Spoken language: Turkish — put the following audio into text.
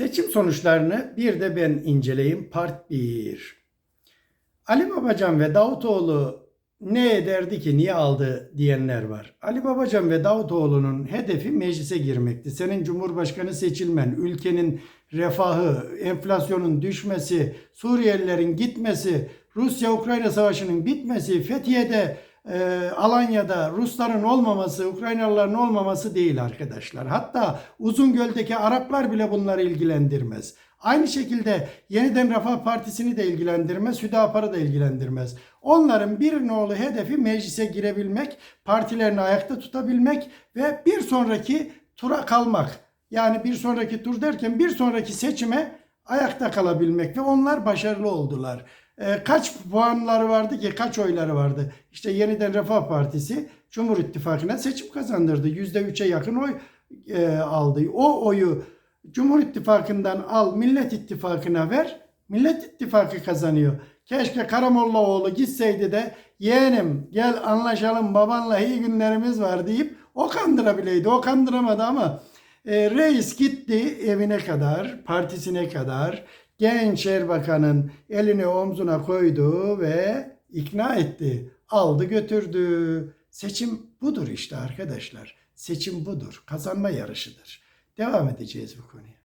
Seçim sonuçlarını bir de ben inceleyeyim. Part 1. Ali Babacan ve Davutoğlu ne ederdi ki niye aldı diyenler var. Ali Babacan ve Davutoğlu'nun hedefi meclise girmekti. Senin Cumhurbaşkanı seçilmen, ülkenin refahı, enflasyonun düşmesi, Suriyelilerin gitmesi, Rusya-Ukrayna savaşının bitmesi, Fethiye'de, e, Alanya'da Rusların olmaması, Ukraynalıların olmaması değil arkadaşlar. Hatta Uzungöl'deki Araplar bile bunları ilgilendirmez. Aynı şekilde yeniden Refah Partisi'ni de ilgilendirmez, Hüdapar'ı da ilgilendirmez. Onların bir nolu hedefi meclise girebilmek, partilerini ayakta tutabilmek ve bir sonraki tura kalmak. Yani bir sonraki tur derken bir sonraki seçime ayakta kalabilmek ve onlar başarılı oldular. Ee, kaç puanları vardı ki kaç oyları vardı? İşte yeniden Refah Partisi Cumhur İttifakı'na seçim kazandırdı. %3'e yakın oy e, aldı. O oyu Cumhur İttifakı'ndan al Millet İttifakı'na ver. Millet İttifakı kazanıyor. Keşke Karamollaoğlu gitseydi de yeğenim gel anlaşalım babanla iyi günlerimiz var deyip o kandırabileydi. O kandıramadı ama e, reis gitti evine kadar, partisine kadar. Genç Erbakan'ın elini omzuna koydu ve ikna etti. Aldı götürdü. Seçim budur işte arkadaşlar. Seçim budur. Kazanma yarışıdır. Devam edeceğiz bu konuya.